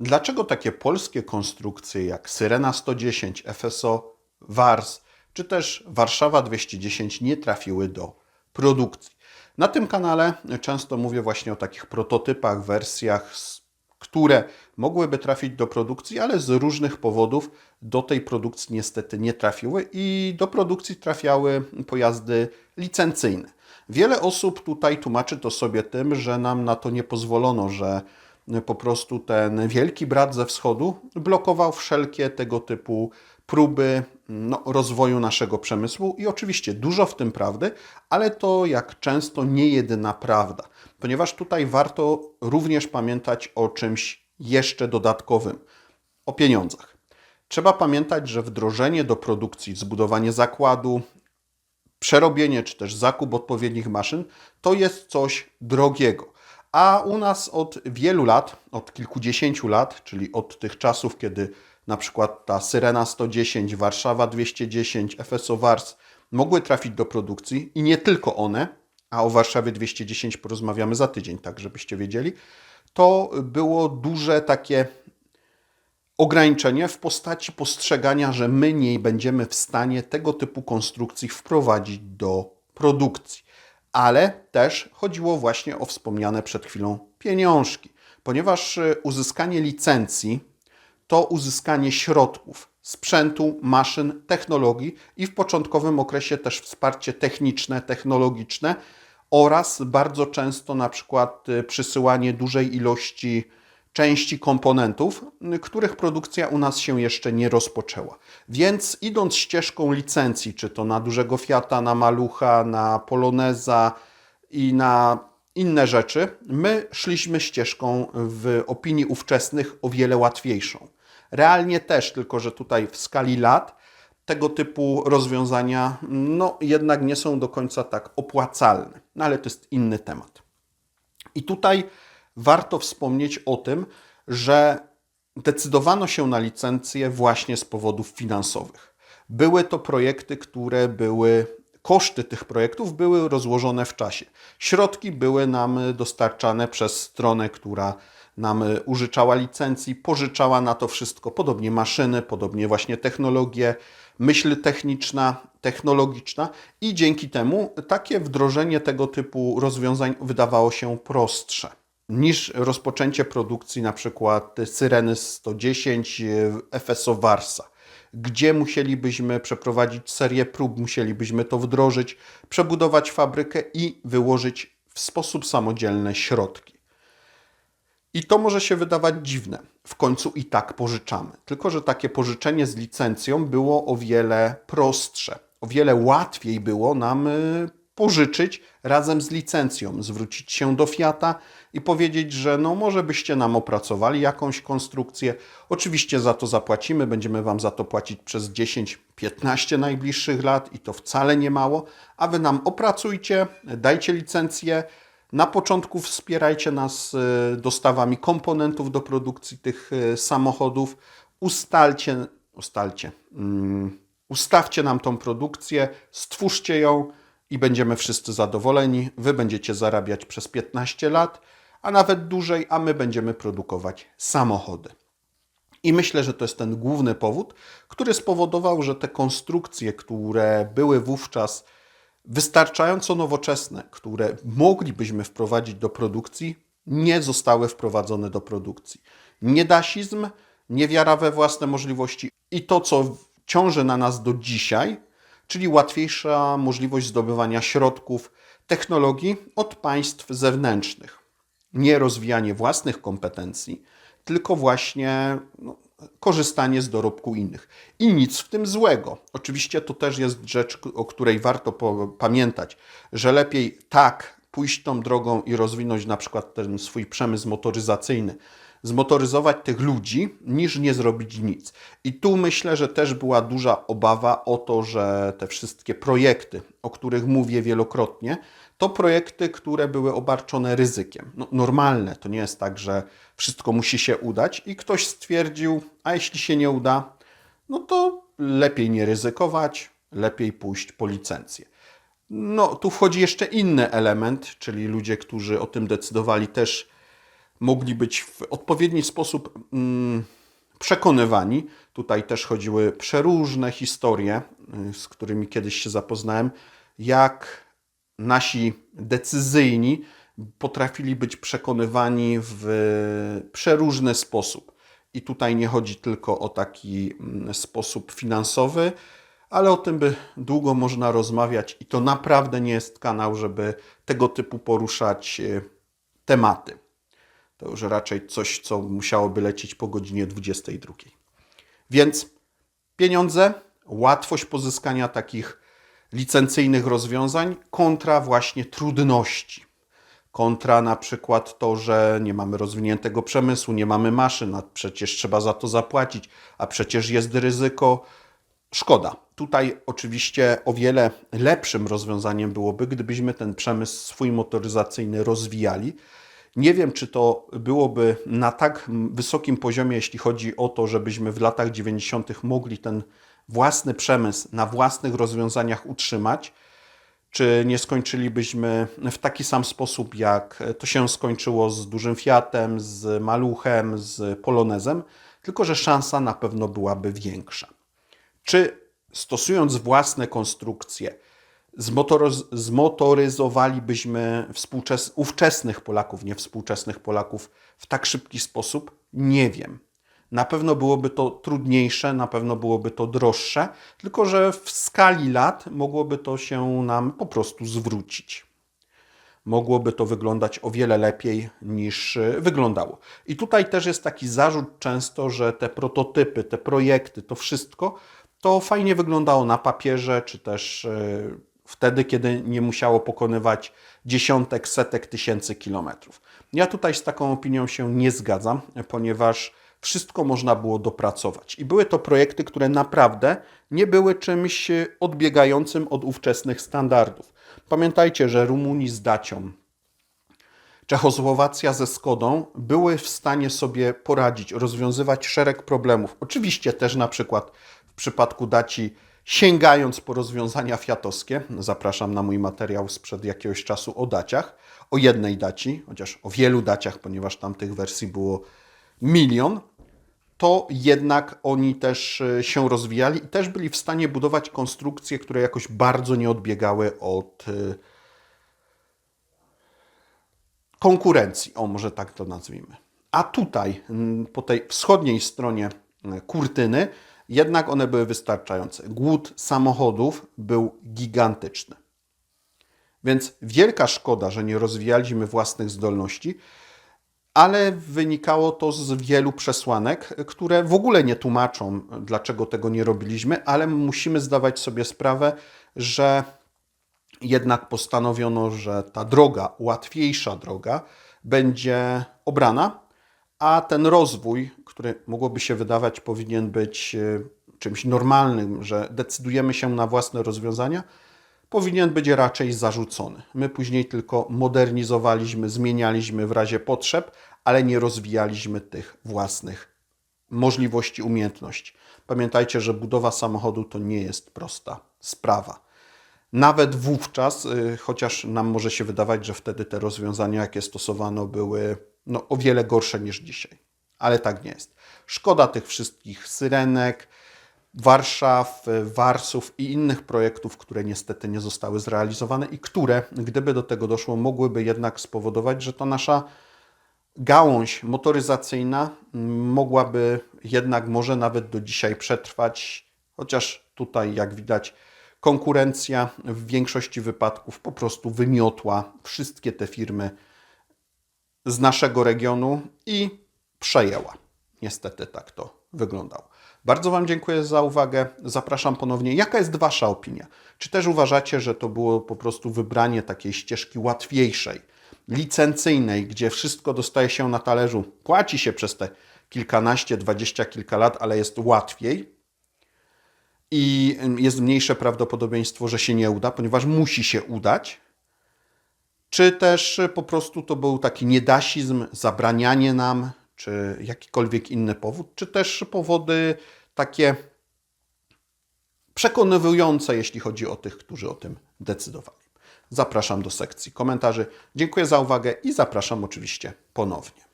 Dlaczego takie polskie konstrukcje jak Syrena 110, FSO, Wars czy też Warszawa 210 nie trafiły do produkcji? Na tym kanale często mówię właśnie o takich prototypach, wersjach, które mogłyby trafić do produkcji, ale z różnych powodów do tej produkcji niestety nie trafiły i do produkcji trafiały pojazdy licencyjne. Wiele osób tutaj tłumaczy to sobie tym, że nam na to nie pozwolono, że po prostu ten wielki brat ze wschodu blokował wszelkie tego typu próby no, rozwoju naszego przemysłu i oczywiście dużo w tym prawdy, ale to jak często nie jedyna prawda, ponieważ tutaj warto również pamiętać o czymś jeszcze dodatkowym o pieniądzach. Trzeba pamiętać, że wdrożenie do produkcji, zbudowanie zakładu, przerobienie czy też zakup odpowiednich maszyn to jest coś drogiego. A u nas od wielu lat, od kilkudziesięciu lat, czyli od tych czasów, kiedy na przykład ta Syrena 110, Warszawa 210, FSO Wars mogły trafić do produkcji i nie tylko one, a o Warszawie 210 porozmawiamy za tydzień, tak żebyście wiedzieli, to było duże takie ograniczenie w postaci postrzegania, że my nie będziemy w stanie tego typu konstrukcji wprowadzić do produkcji. Ale też chodziło właśnie o wspomniane przed chwilą pieniążki, ponieważ y, uzyskanie licencji to uzyskanie środków, sprzętu, maszyn, technologii i w początkowym okresie też wsparcie techniczne, technologiczne oraz bardzo często na przykład y, przysyłanie dużej ilości części komponentów, których produkcja u nas się jeszcze nie rozpoczęła. Więc idąc ścieżką licencji, czy to na dużego Fiata, na Malucha, na Poloneza i na inne rzeczy, my szliśmy ścieżką w opinii ówczesnych o wiele łatwiejszą. Realnie też, tylko że tutaj w skali lat tego typu rozwiązania no jednak nie są do końca tak opłacalne. No ale to jest inny temat. I tutaj warto wspomnieć o tym, że decydowano się na licencję właśnie z powodów finansowych. Były to projekty, które były, koszty tych projektów były rozłożone w czasie. Środki były nam dostarczane przez stronę, która nam użyczała licencji, pożyczała na to wszystko, podobnie maszyny, podobnie właśnie technologie, myśl techniczna, technologiczna i dzięki temu takie wdrożenie tego typu rozwiązań wydawało się prostsze niż rozpoczęcie produkcji na przykład Syreny 110 FSO Warsa, gdzie musielibyśmy przeprowadzić serię prób, musielibyśmy to wdrożyć, przebudować fabrykę i wyłożyć w sposób samodzielny środki. I to może się wydawać dziwne. W końcu i tak pożyczamy. Tylko, że takie pożyczenie z licencją było o wiele prostsze. O wiele łatwiej było nam y, pożyczyć razem z licencją, zwrócić się do Fiata i powiedzieć, że no może byście nam opracowali jakąś konstrukcję. Oczywiście za to zapłacimy, będziemy Wam za to płacić przez 10-15 najbliższych lat i to wcale nie mało, a Wy nam opracujcie, dajcie licencję, na początku wspierajcie nas y, dostawami komponentów do produkcji tych y, samochodów. Ustalcie, ustalcie, mm, ustawcie nam tą produkcję, stwórzcie ją i będziemy wszyscy zadowoleni. Wy będziecie zarabiać przez 15 lat, a nawet dłużej, a my będziemy produkować samochody. I myślę, że to jest ten główny powód, który spowodował, że te konstrukcje, które były wówczas wystarczająco nowoczesne, które moglibyśmy wprowadzić do produkcji, nie zostały wprowadzone do produkcji. Niedasizm, niewiara we własne możliwości i to, co ciąży na nas do dzisiaj, czyli łatwiejsza możliwość zdobywania środków, technologii od państw zewnętrznych. Nie rozwijanie własnych kompetencji, tylko właśnie no, korzystanie z dorobku innych. I nic w tym złego. Oczywiście to też jest rzecz, o której warto pamiętać, że lepiej tak pójść tą drogą i rozwinąć na przykład ten swój przemysł motoryzacyjny, zmotoryzować tych ludzi, niż nie zrobić nic. I tu myślę, że też była duża obawa o to, że te wszystkie projekty, o których mówię wielokrotnie, to projekty, które były obarczone ryzykiem. No, normalne, to nie jest tak, że wszystko musi się udać i ktoś stwierdził, a jeśli się nie uda, no to lepiej nie ryzykować, lepiej pójść po licencję. No, tu wchodzi jeszcze inny element, czyli ludzie, którzy o tym decydowali, też mogli być w odpowiedni sposób mm, przekonywani. Tutaj też chodziły przeróżne historie, y, z którymi kiedyś się zapoznałem, jak nasi decyzyjni potrafili być przekonywani w przeróżny sposób. I tutaj nie chodzi tylko o taki mm, sposób finansowy, ale o tym by długo można rozmawiać i to naprawdę nie jest kanał, żeby tego typu poruszać y, tematy. To już raczej coś, co musiałoby lecieć po godzinie 22. Więc pieniądze, łatwość pozyskania takich licencyjnych rozwiązań kontra właśnie trudności. Kontra na przykład to, że nie mamy rozwiniętego przemysłu, nie mamy maszyn, a przecież trzeba za to zapłacić, a przecież jest ryzyko. Szkoda. Tutaj oczywiście o wiele lepszym rozwiązaniem byłoby, gdybyśmy ten przemysł swój motoryzacyjny rozwijali. Nie wiem, czy to byłoby na tak wysokim poziomie, jeśli chodzi o to, żebyśmy w latach 90. mogli ten własny przemysł na własnych rozwiązaniach utrzymać, czy nie skończylibyśmy w taki sam sposób, jak to się skończyło z dużym Fiatem, z Maluchem, z Polonezem, tylko że szansa na pewno byłaby większa. Czy stosując własne konstrukcje, zmotoryz zmotoryzowalibyśmy współczes ówczesnych Polaków, nie współczesnych Polaków w tak szybki sposób? Nie wiem. Na pewno byłoby to trudniejsze, na pewno byłoby to droższe, tylko że w skali lat mogłoby to się nam po prostu zwrócić. Mogłoby to wyglądać o wiele lepiej niż wyglądało. I tutaj też jest taki zarzut często, że te prototypy, te projekty, to wszystko to fajnie wyglądało na papierze, czy też e, wtedy, kiedy nie musiało pokonywać dziesiątek, setek tysięcy kilometrów. Ja tutaj z taką opinią się nie zgadzam, ponieważ wszystko można było dopracować. I były to projekty, które naprawdę nie były czymś odbiegającym od ówczesnych standardów. Pamiętajcie, że Rumunii z Dacią, Czechosłowacja ze Skodą były w stanie sobie poradzić, rozwiązywać szereg problemów. Oczywiście też na przykład w przypadku Daci sięgając po rozwiązania fiatowskie, zapraszam na mój materiał sprzed jakiegoś czasu o daciach, o jednej daci, chociaż o wielu daciach, ponieważ tam tych wersji było milion, to jednak oni też e, się rozwijali i też byli w stanie budować konstrukcje, które jakoś bardzo nie odbiegały od e, konkurencji, o może tak to nazwijmy. A tutaj, po tej wschodniej stronie kurtyny, jednak one były wystarczające. Głód samochodów był gigantyczny. Więc wielka szkoda, że nie rozwijaliśmy własnych zdolności, ale wynikało to z wielu przesłanek, które w ogóle nie tłumaczą, dlaczego tego nie robiliśmy, ale musimy zdawać sobie sprawę, że jednak postanowiono, że ta droga, łatwiejsza droga, będzie obrana, a ten rozwój, który mogłoby się wydawać powinien być e, czymś normalnym, że decydujemy się na własne rozwiązania, powinien być raczej zarzucony. My później tylko modernizowaliśmy, zmienialiśmy w razie potrzeb, ale nie rozwijaliśmy tych własnych możliwości, umiejętności. Pamiętajcie, że budowa samochodu to nie jest prosta sprawa. Nawet wówczas, y, chociaż nam może się wydawać, że wtedy te rozwiązania, jakie stosowano, były no, o wiele gorsze niż dzisiaj. Ale tak nie jest. Szkoda tych wszystkich syrenek, Warszaw, Warsów i innych projektów, które niestety nie zostały zrealizowane i które, gdyby do tego doszło, mogłyby jednak spowodować, że ta nasza gałąź motoryzacyjna mogłaby jednak może nawet do dzisiaj przetrwać, chociaż tutaj, jak widać, konkurencja w większości wypadków po prostu wymiotła wszystkie te firmy z naszego regionu i przejęła. Niestety tak to wyglądało. Bardzo Wam dziękuję za uwagę. Zapraszam ponownie. Jaka jest Wasza opinia? Czy też uważacie, że to było po prostu wybranie takiej ścieżki łatwiejszej, licencyjnej, gdzie wszystko dostaje się na talerzu, płaci się przez te kilkanaście, dwadzieścia kilka lat, ale jest łatwiej i jest mniejsze prawdopodobieństwo, że się nie uda, ponieważ musi się udać, czy też po prostu to był taki niedasizm, zabranianie nam, czy jakikolwiek inny powód, czy też powody takie przekonywujące, jeśli chodzi o tych, którzy o tym decydowali. Zapraszam do sekcji komentarzy. Dziękuję za uwagę i zapraszam oczywiście ponownie.